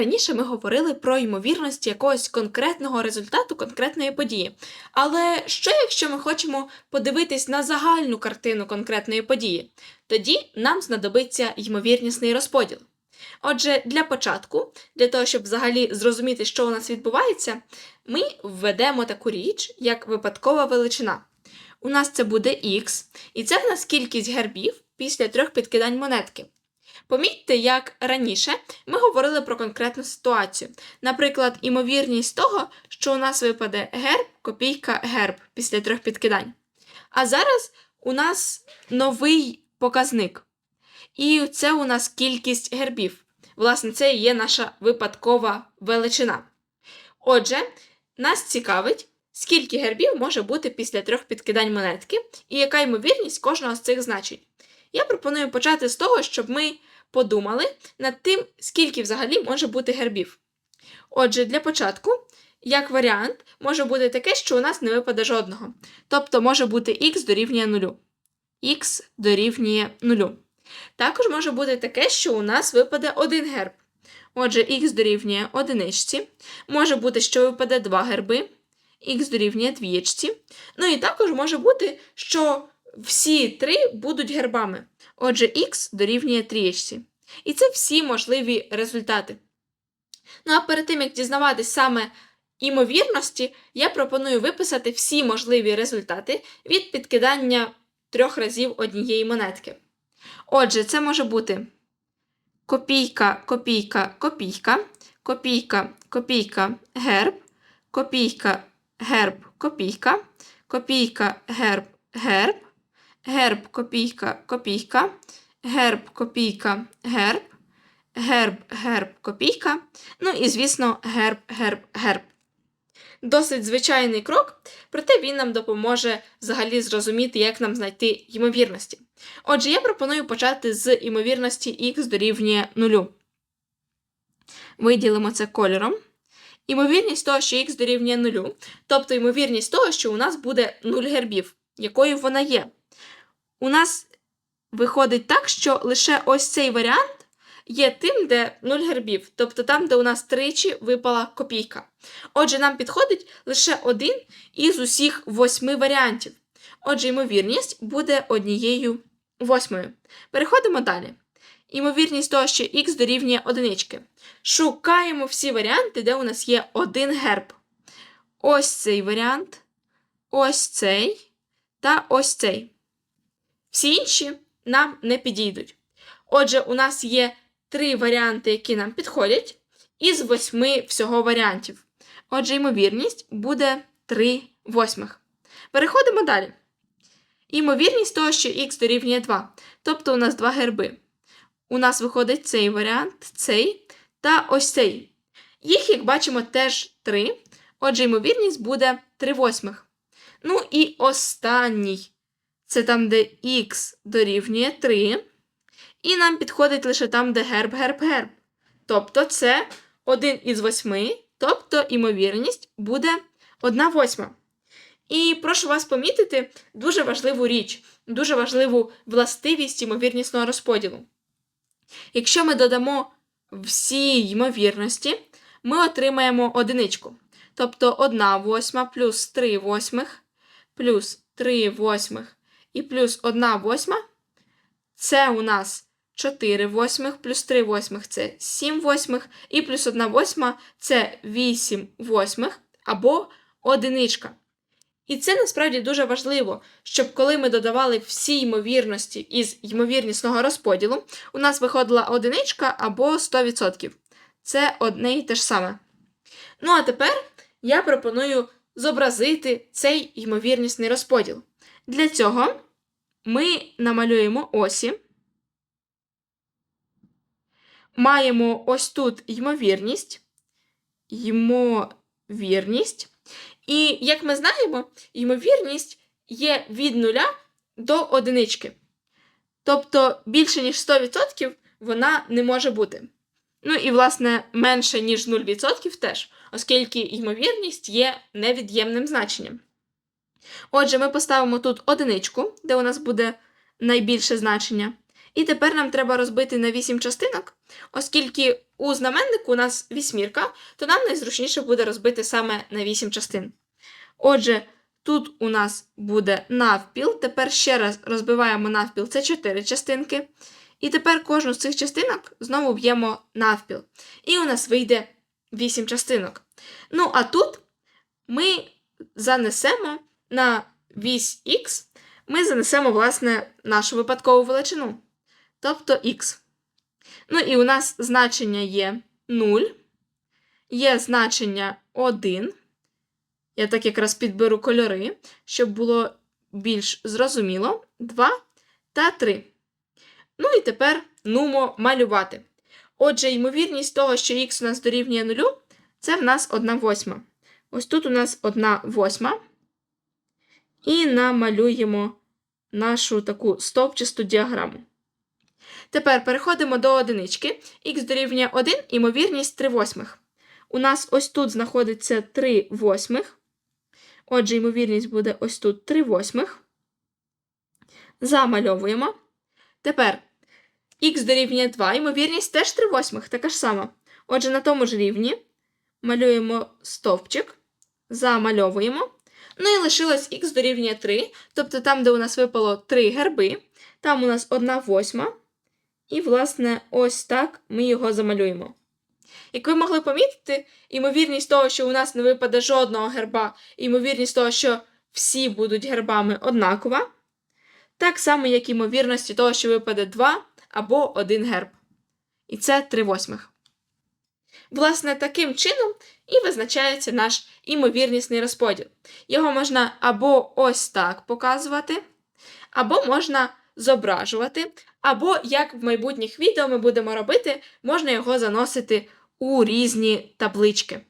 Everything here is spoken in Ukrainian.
Раніше ми говорили про ймовірність якогось конкретного результату конкретної події. Але що якщо ми хочемо подивитись на загальну картину конкретної події? Тоді нам знадобиться ймовірнісний розподіл. Отже, для початку, для того, щоб взагалі зрозуміти, що у нас відбувається, ми введемо таку річ, як випадкова величина. У нас це буде х, і це в нас кількість гербів після трьох підкидань монетки. Помітьте, як раніше ми говорили про конкретну ситуацію. Наприклад, імовірність того, що у нас випаде герб, копійка, герб після трьох підкидань. А зараз у нас новий показник. І це у нас кількість гербів. Власне, це і є наша випадкова величина. Отже, нас цікавить, скільки гербів може бути після трьох підкидань монетки, і яка ймовірність кожного з цих значень. Я пропоную почати з того, щоб ми подумали над тим, скільки взагалі може бути гербів. Отже, для початку, як варіант, може бути таке, що у нас не випаде жодного. Тобто може бути х дорівнює 0. х дорівнює 0. Також може бути таке, що у нас випаде один герб. Отже, х дорівнює одиничці. Може бути, що випаде два герби, х дорівнює двієчці. Ну і також може бути, що всі три будуть гербами. Отже, х дорівнює трієчці. І це всі можливі результати. Ну а перед тим, як дізнаватись саме імовірності, я пропоную виписати всі можливі результати від підкидання трьох разів однієї монетки. Отже, це може бути копійка, копійка, копійка, копійка, копійка, герб, копійка, герб, копійка, копійка, герб, герб, герб, копійка, копійка, герб, копійка, герб, герб, герб, копійка, ну і, звісно, герб, герб, герб. Досить звичайний крок, проте він нам допоможе взагалі зрозуміти, як нам знайти ймовірності. Отже, я пропоную почати з ймовірності х дорівнює 0. Виділимо це кольором. Ймовірність того, що х дорівнює 0, тобто ймовірність того, що у нас буде 0 гербів, якою вона є. У нас виходить так, що лише ось цей варіант є тим, де 0 гербів, тобто там, де у нас тричі випала копійка. Отже, нам підходить лише один із усіх восьми варіантів. Отже, ймовірність буде однією восьмою. Переходимо далі. Ймовірність того, що х дорівнює одинички. Шукаємо всі варіанти, де у нас є один герб. Ось цей варіант, ось цей та ось цей. Всі інші нам не підійдуть. Отже, у нас є три варіанти, які нам підходять, із восьми всього варіантів. Отже, ймовірність буде 3 восьмих. Переходимо далі. Ймовірність того, що х дорівнює 2. Тобто у нас два герби. У нас виходить цей варіант, цей та ось цей. Їх, як бачимо, теж 3. Отже, ймовірність буде 3 восьмих. Ну і останній. Це там, де х дорівнює 3. І нам підходить лише там, де герб, герб, герб. Тобто це 1 із 8, тобто ймовірність буде 1 восьма. І прошу вас помітити дуже важливу річ, дуже важливу властивість ймовірнісного розподілу. Якщо ми додамо всі ймовірності, ми отримаємо одиничку. Тобто 1 восьма плюс 3 восьмих, плюс 3 восьмих і плюс 1 восьма це у нас 4 восьмих, плюс 3 восьмих це 7 восьмих, і плюс 1 восьма це 8 восьмих або одиничка. І це насправді дуже важливо, щоб коли ми додавали всі ймовірності із ймовірнісного розподілу, у нас виходила одиничка або 100%. Це одне і те ж саме. Ну а тепер я пропоную зобразити цей ймовірнісний розподіл. Для цього ми намалюємо осі. Маємо ось тут ймовірність. Ймовірність. І, як ми знаємо, ймовірність є від нуля до одинички. Тобто більше, ніж 100% вона не може бути. Ну і, власне, менше, ніж 0% теж, оскільки ймовірність є невід'ємним значенням. Отже, ми поставимо тут одиничку, де у нас буде найбільше значення. І тепер нам треба розбити на 8 частинок, оскільки у знаменнику у нас вісьмірка, то нам найзручніше буде розбити саме на 8 частин. Отже, тут у нас буде навпіл. Тепер ще раз розбиваємо навпіл, це 4 частинки. І тепер кожну з цих частинок знову б'ємо навпіл. І у нас вийде 8 частинок. Ну, а тут ми занесемо на вісь х, ми занесемо, власне, нашу випадкову величину, тобто х. Ну і у нас значення є 0, є значення 1. Я так якраз підберу кольори, щоб було більш зрозуміло. 2 та 3. Ну і тепер нумо малювати. Отже, ймовірність того, що х у нас дорівнює 0, це в нас 1 восьма. Ось тут у нас 1 восьма. І намалюємо нашу таку стовпчасту діаграму. Тепер переходимо до одинички. Х дорівнює 1, ймовірність 3 восьмих. У нас ось тут знаходиться 3 восьмих. Отже, ймовірність буде ось тут 3 восьмих. Замальовуємо. Тепер х дорівнює 2, ймовірність теж 3 восьмих, така ж сама. Отже, на тому ж рівні малюємо стовпчик, замальовуємо. Ну і лишилось х дорівнює 3, тобто там, де у нас випало 3 герби, там у нас 1 восьма. І, власне, ось так ми його замалюємо. Як ви могли помітити, ймовірність того, що у нас не випаде жодного герба, і ймовірність того, що всі будуть гербами однакова, так само, як ймовірності того, що випаде 2 або 1 герб. І це 3 восьмих. Власне, таким чином і визначається наш імовірнісний розподіл. Його можна або ось так показувати, або можна зображувати, або, як в майбутніх відео ми будемо робити, можна його заносити у різні таблички.